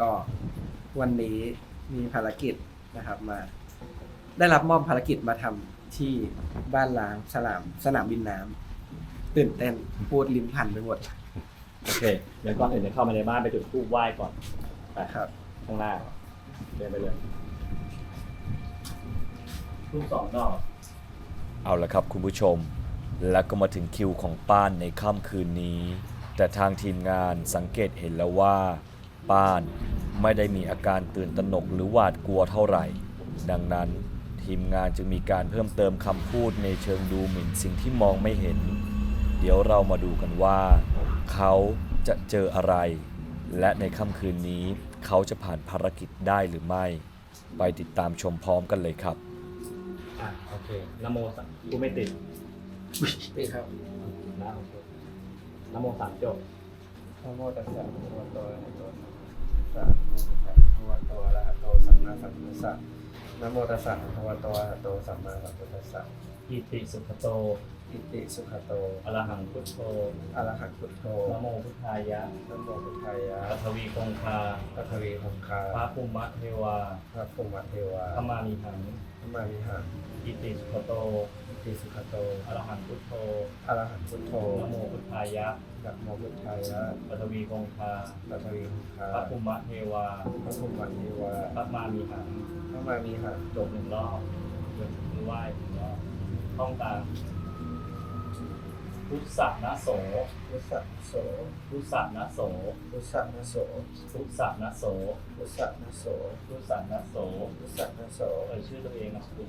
ก็วันนี้มีภารกิจนะครับมา ได้รับมอบภารกิจมาทำที่บ้านล้างสนามสนามบินน้ำตื่นเต้นพูดลิ้นพันไปหมดโอเคเดี๋ยวก่อนอื่นเดี๋ยวเข้ามาในบ้านไปจุดธูปไหว้ก่อนไปครับ ข้างหน้าเดินไปเลยทูปสองดอกเอาละครับคุณผู้ชม แล้วก็มาถึงคิวของป้านในค่ำคืนนี้ แต่ทางทีมงานสังเกตเห็นแล้วว่า ป้าน ไม่ได้มีอาการตื่นตระหนกหรือหวาดกลัวเท่าไหร่ ดังนั้นทีมงานจึงมีการเพิ่มเติมคำพูดในเชิงดูหมิ่นสิ่งที่มองไม่เห็น เดี๋ยวเรามาดูกันว่า เขาจะเจออะไร และในค่ำคืนนี้เขาจะผ่านภารกิจได้หรือไม่ ไปติดตามชมพร้อมกันเลยครับ อะโอเคนะโมสามกูไม่ติดนี่ครับนะโอเคนะโมสามจบนะโมตัสสะภะคะวะโตอะระหะโตสัมมา สัมพุทธัสสะนะโมตัสสะภะคะวะโตอะระหะโตสัมมาสัมพุทธัสสะนะโมตัสสะภะคะวะโตอะระหะโตสัมมาสัมพุทธัสสะอิติสุขโตอิติสุขโตอรหังพุทโธอะระหังพุทโธนะโมพุทธายะนะโมพุทธายะปัทวีคงคาปัทวีคงคาพระภูมิเทวาพระภูมิเทวาขมามีหังพระมามิหังอิติสุขโตอิ ติสุขโตอรหังพุทโธอะระหังพุทโธนะโมพุทธายะนะโมพุทธายะปัทวีคงคาปัทวีคงคาพระภูมิเทวาพระภูมิเทวาพระมามีหังพระมามิหังจบหนึ่งรอบยกมือไหว้หนึ่งรอบต้องตามพุทธะนะโส พุทธะโส พุทธะนะโส พุทธะนะโส พุทธะนะโส พุทธะนะโส พุทธะนะโส พุทธะนะโสเอ่ยชื่อตัวเองนะคุณ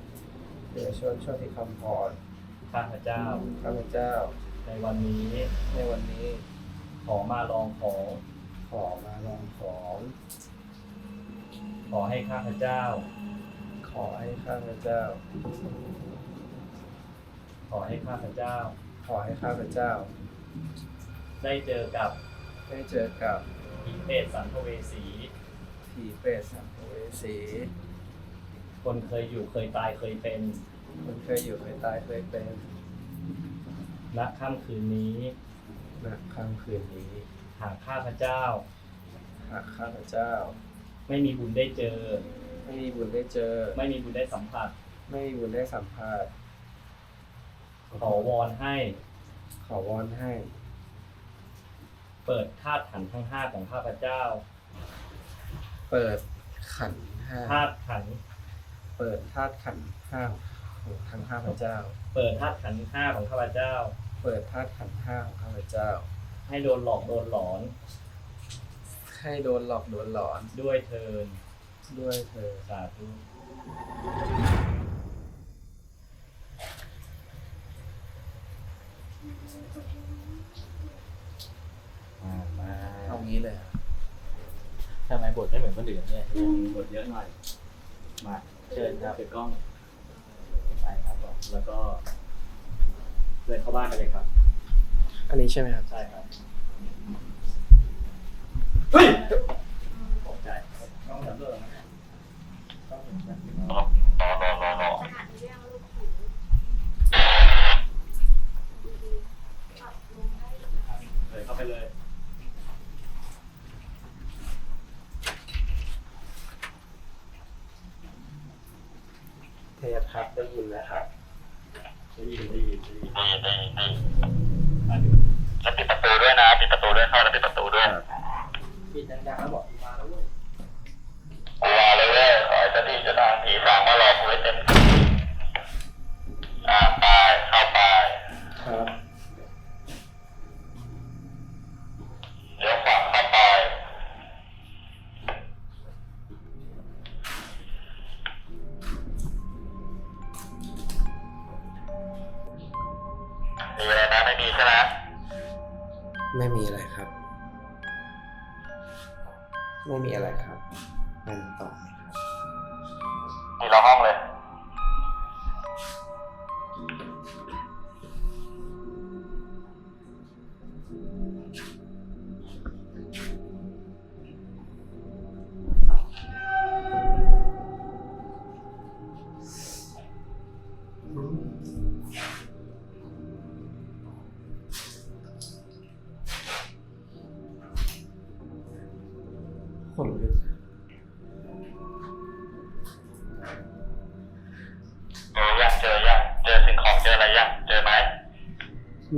เดี๋ยวชวนชวนที่คำพรข้าพเจ้า ข้าพเจ้า ในวันนี้ ในวันนี้ ขอมาลองของ ขอมาลองของ ขอให้ข้าพเจ้า ขอให้ข้าพเจ้า ขอให้ข้าพเจ้า ขอให้ข้าพเจ้า ได้เจอกับ ได้เจอกับผีเปรตสัมภเวสีผีเปรตสัมภเวสี คนเคยอยู่เคยตายเคยเป็นคนเคยอยู่เคยตายเคยเป็นณค่ำคืนนี้ ณค่ำคืนนี้หากข้าพเจ้า หากข้าพเจ้า ไม่มีบุญได้เจอ ไม่มีบุญได้เจอ ไม่มีบุญได้สัมผัส ไม่มีบุญได้สัมภาษณ์ขอวอนให้ ขอวอนให้ เปิดธาตุขันธ์ทั้งห้าของข้าพเจ้า เปิดขันธ์ห้าธาตุขันธ์ เปิดธาตุขันธ์ห้าของทั้งข้าพเจ้า เปิดธาตุขันธ์ห้าของข้าพเจ้า เปิดธาตุขันธ์ห้าของข้าพเจ้า ให้โดนหลอกโดนหลอน ให้โดนหลอกโดนหลอนด้วยเทินด้วยเธอสาธุมามาเอางี้เลยทำไมบทไม่เหมือนคนอื่นเนี่ย บทเยอะหน่อย มา เชิญครับเปิดกล้องไปครับผมแล้วก็เดินเข้าบ้านไปเลยครับ อันนี้ใช่ไหมครับ ใช่ครับ เฮ้ยตกใจต้องสำรวจนะต้องสำรวจเลยเข้าไปเลย เทปครับได้ยินนะครับ ได้ยินได้ยินได้ยิน ดีดีดี อะดู แล้วปิดประตูด้วยนะปิดประตูด้วยเข้าแล้วปิดประตูด้วย ปิ ดดังๆแล้วบอก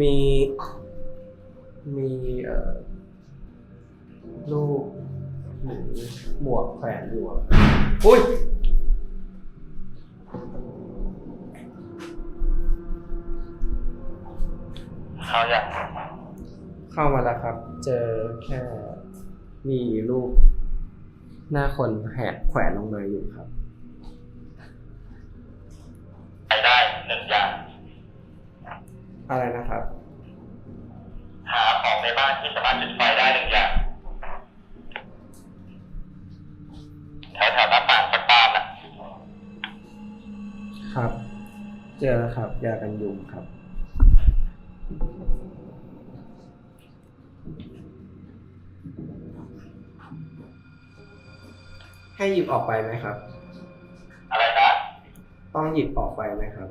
มีมีเอ่อลูกหรือหมวกแขวนอยู่อะอุ้ย เขายังเข้ามาแล้วครับ เจอแค่มีรูปหน้าคนแหกแขวนลงมาอยู่ครับ ไปได้หนึ่งอย่างอะไรนะ ยากันยุงครับ ให้หยิบออกไปไหมครับ อะไรนะต้องหยิบออกไปไหมครับ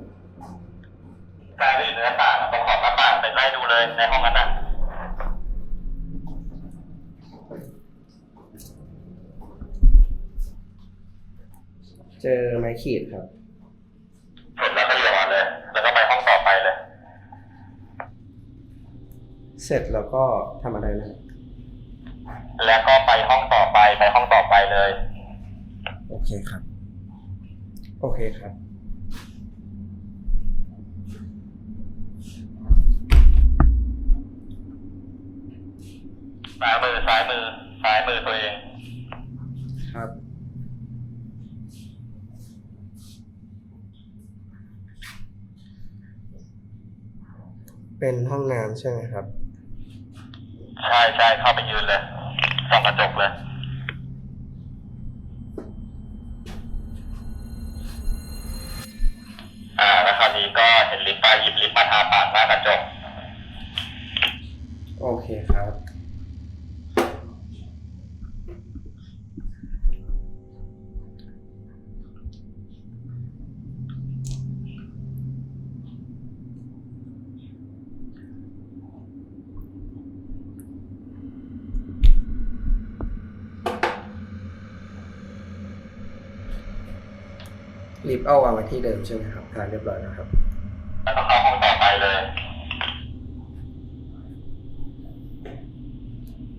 การที่อยู่ในหน้าต่างตรงขอบหน้าต่างไปไล่ดูเลยในห้องนั้นน่ะเจอไม้ขีดครับ เสร็จแล้วก็หย่อนเลย แล้วก็ไปห้องต่อไปเลย เสร็จแล้วก็ทำอะไรนะครับแล้วก็ไปห้องต่อไปไปห้องต่อไปเลย โอเคครับ โอเคครับซ้ายมือซ้ายมือซ้ายมือตัวเอง ครับ เป็นห้องน้ำใช่ไหมครับ ใช่ใช่เข้าไปยืนเลยส่องกระจกเลย อ่า แล้วคราวนี้ก็เห็นลิปป้าหยิบลิฟต์มาทาปากหน้ากระจก โอเคครับ ลิฟต์เอาวางไว้ที่เดิมใช่ไหมครับทานเรียบร้อยแล้วครับแล้วก็เข้าห้องต่อไปเลย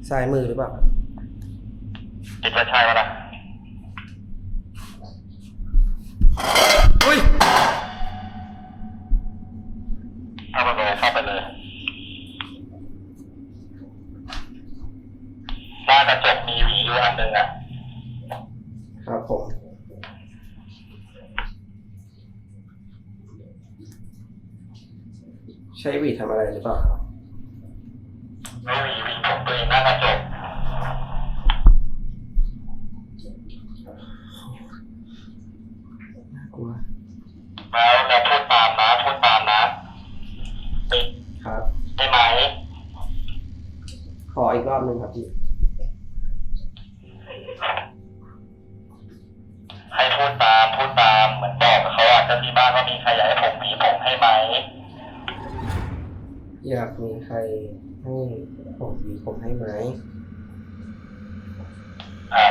ซ้ายมือหรือเปล่าครับคิดว่าใช่ปะล่ะอุ้ยเข้าไปเลยเข้าไปเลยหน้ากระจกมีหวีอยู่อันหนึ่งอะ ครับผม ใช้หวีดทำอะไรหรือเปล่าครับ ไม่หวีหวีผมตัวเองหน้ากระจก น่ากลัว แล้วแล้วพูดตามนะพูดตามนะปิด ครับ ได้ไหม ขออีกรอบหนึ่งครับพี่ ให้พูดตามพูดตามเหมือนบอกกับเขาอะเจ้าที่บ้านว่ามีใครอยากให้ผมหวีผมให้ไหม อยากมีใครให้ผมหวีผมให้ไหม อ่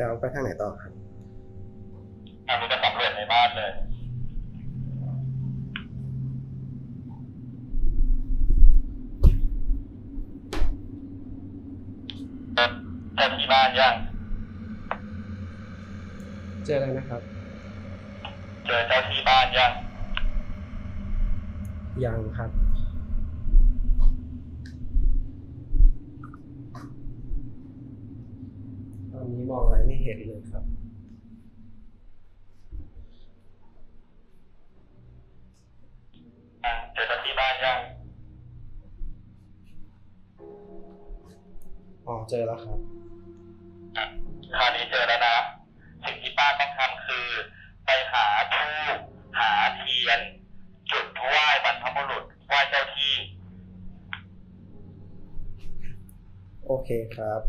แล้วไปทางไหนต่อครับอันนี้ก็สำรวจในบ้านเลย เจ้าที่บ้านยัง เจอแล้วนะครับ เจอเจ้าที่บ้านยัง ยังครับ ตอนนี้มองอะไรไม่เห็นเลยครับ อ่าเจอเจ้าที่บ้านยังอ๋อเจอแล้วครับอะคราวนี้เจอแล้วนะ สิ่งที่ป้าต้องทำคือ ไปหาธูปหาเทียน จุดไหว้บรรพบุรุษไหว้เจ้าที่ โอเคครับ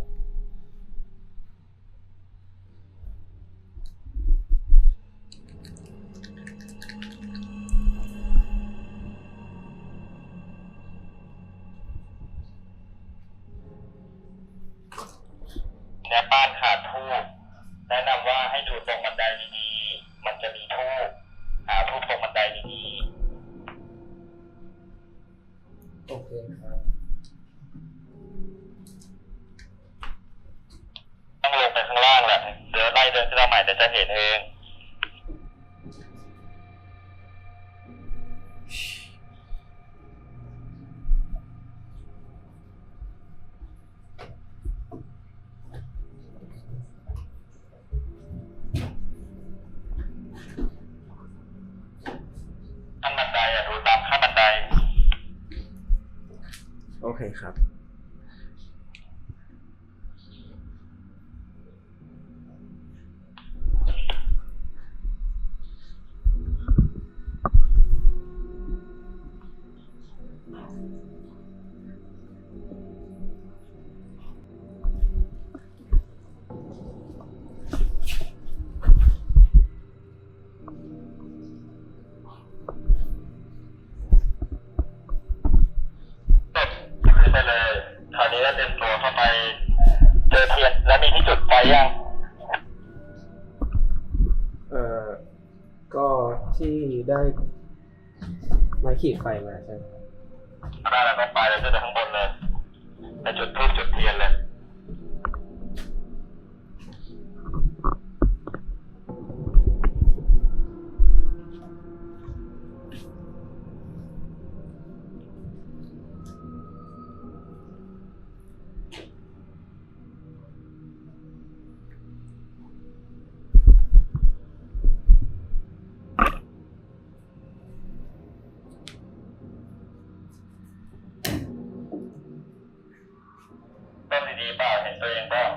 ขีดไฟมาใช่ไหมได้แล้วก็ไปเลยขึ้นไปข้ ดีๆเ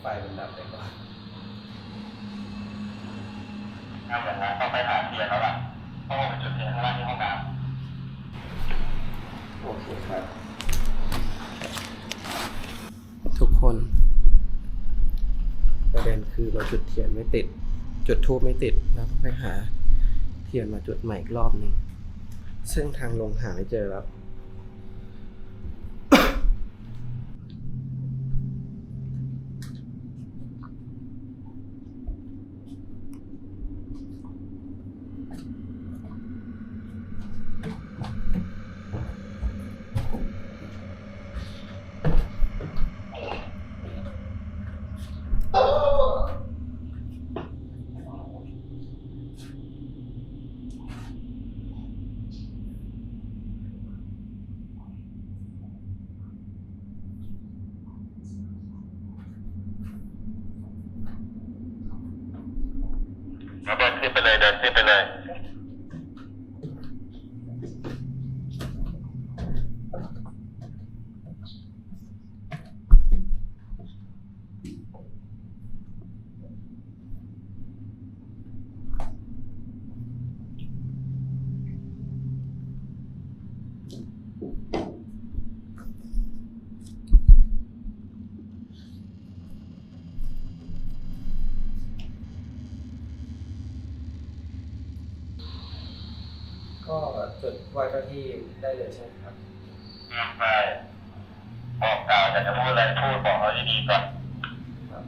ไฟมันดับไปก่อนถ้าอย่างนั้นต้องไปหาเทียนแล้วล่ะต้องไปจุดเทียนข้างล่างที่ห้องน้โอเคครับ ทุกคน ประเด็นคือเราจุดเทียนไม่ติด จุดทูบไม่ติดเราต้องไปหาเทียนมาจุดใหม่อีกรอบหนึ่งซึ่งทางลงหาไม่เจอแล้ว แล้วเดินขึ้นไปเลยเดินขึ้นไปเลย ก็ จุดไหว้เจ้าที่ได้เลยใช่ไหมครับใช่บอกกล่าวอยากจะพูดอะไรพูดบอกเขาดีๆก่อนครับ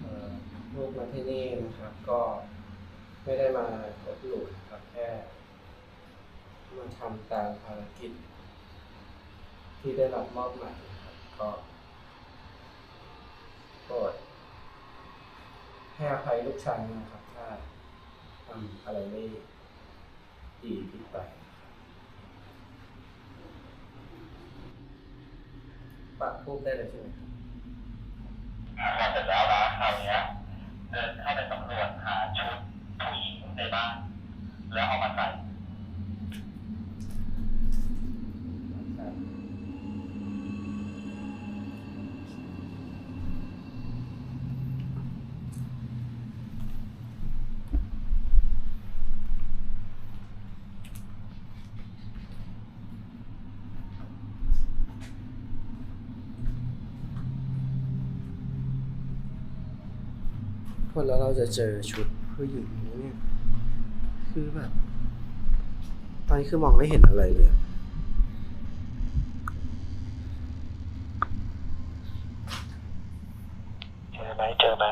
เอ่อลูกมาที่นี่นะครับ ก็ไม่ได้มาลบหลู่ครับแค่มาทำตามภารกิจ ที่ได้รับมอบหมายครับก็โปรดให้อภัยลูกชายนะครับถ้า ทำอะไรไม่ดีผิดไปปักทูบได้เลยใช่ไหมครับพอเสร็จแล้วนะคราวนี้เดินเข้าไปสำรวจหาชุดผู้หญิงในบ้าน แล้วเอามาใส่ คน แล้วเราจะเจอชุดผู้หญิงไหมเนี่ยคือแบบ ตอนนี้คือมองไม่เห็นอะไรเลยอะเจอไหมเจอไหม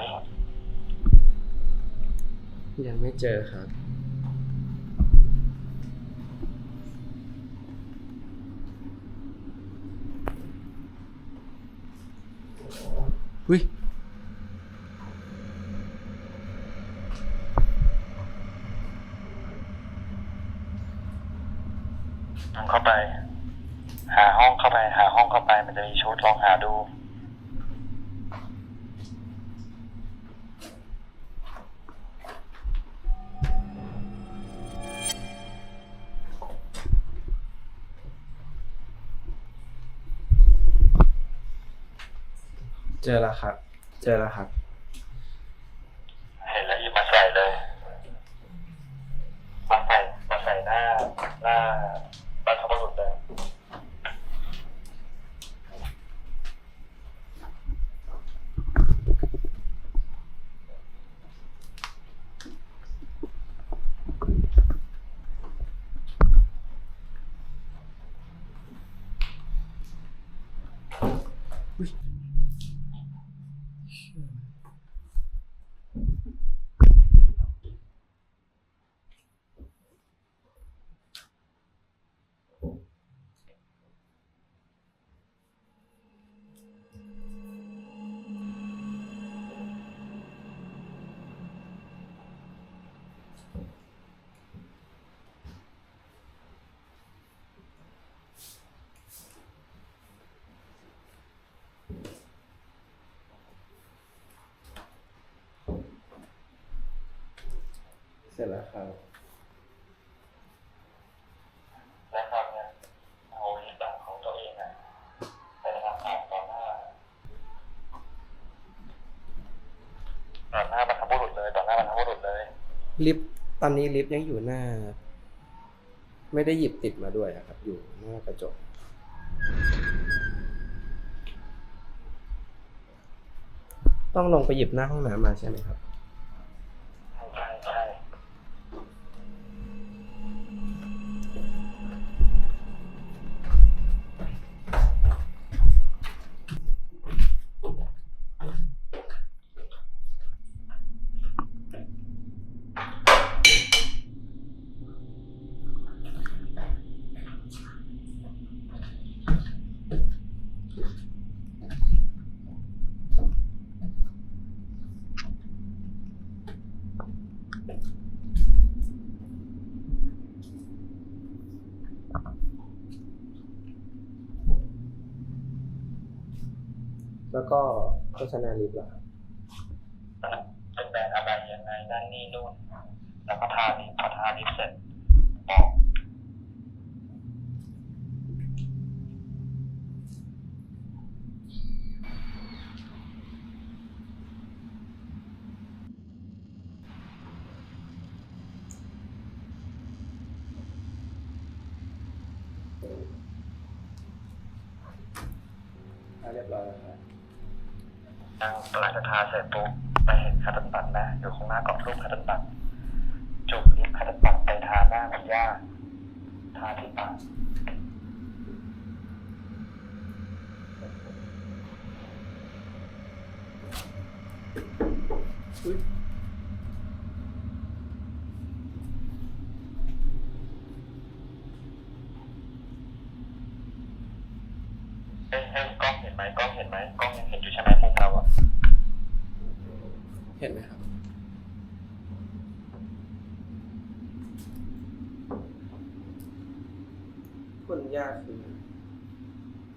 ยังไม่เจอครับอุ้ย เจอแล้วครับ เจอแล้วครับ เห็นแล้วหยิบมาใส่เลย มาใส่ มาใส่หน้า หน้าบรรพบุรุษเลย เสร็จแล้วครับและคราวเนี้ยเอาลิปดาของตัวเองอะไปทำงานต่อหน้าต่อหน้าบรรพบุรุษเลยต่อหน้าบรรพบุรุษเลย ลิฟต์ตอนนี้ลิฟต์ยังอยู่หน้า ไม่ได้หยิบติดมาด้วยอะครับ อยู่หน้ากระจกต้องลงไปหยิบหน้าห้องน้ำมาใช่ไหมครับ ษณาลิฟต์เหรอครับเป็นแบบอะไรยังไงนั่นนี่นู่นแล้วก็ทาลิปพอทาลิปเสร็จบอก อะเรียบร้อยแล้วครับหลังจากทาเสร็จปุ๊บไปเห็นคาตันตันนะอยู่ข้างหน้ากรอบรูปคาตันตันจุดลิฟต์คาตันตันไปทาหน้าคุณย่าทาที่ปากเฮ้ยเฮ้ยกล้องเห็นไหมกล้องเห็นไหมกล้องยังเห็นอยู่ใช่ไหมมุมเราอะ เห็นไหมครับคุณย่าคือ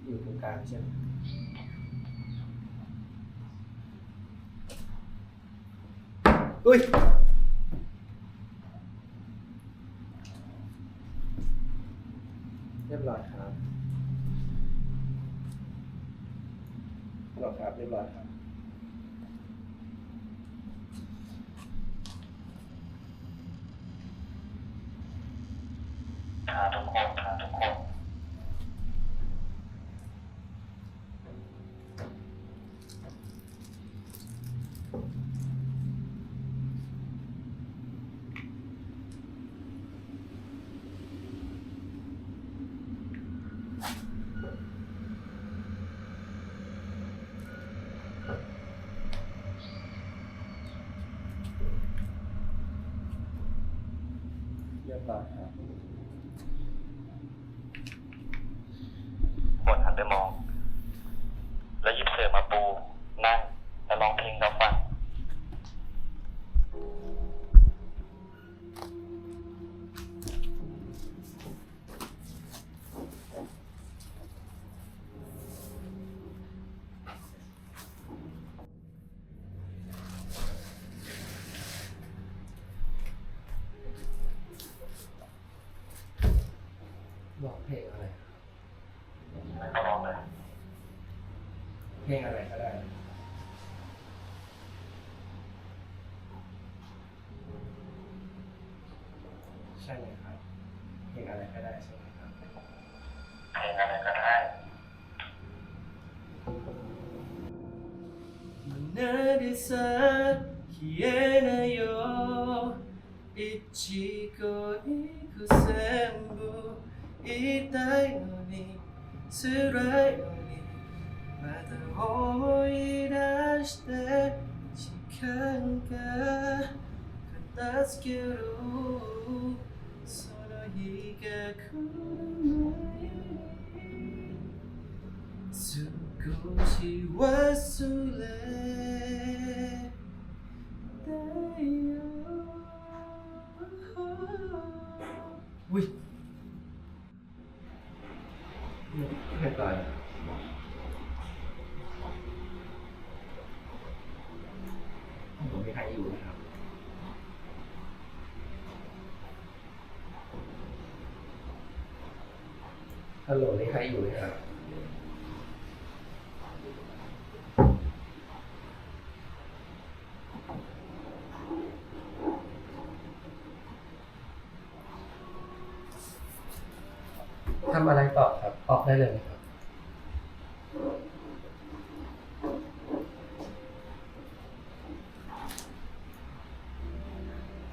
อยู่ตรงกลางใช่ไหมอุ้ย เพลงอะไรก็ได้ ใช่ไหมครับ เพลงอะไรก็ได้ใช่ไหมครับ เพลงอะไรก็ได้ 胸でさ消えないよ一個一個全部言いたいのに辛い して時間が片付けるその日が来る前に少し忘れ ทำอะไรต่อครับ ออกได้เลยไหมครับ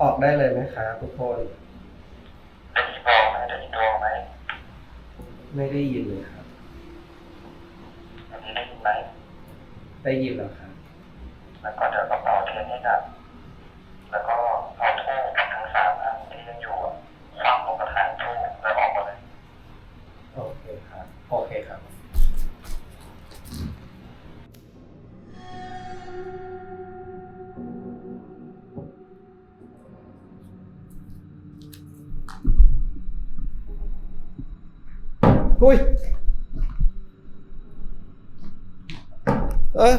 ออกได้เลยไหมครับทุกคนได้ยินตัวไหมได้ยินตัวไหมไม่ได้ยินเลยครับอันนี้ได้ยินไหมได้ยินแล้วครับ แล้วก็เดี๋ยวก็เป่าเทียนให้ดับ อุ้ยเออ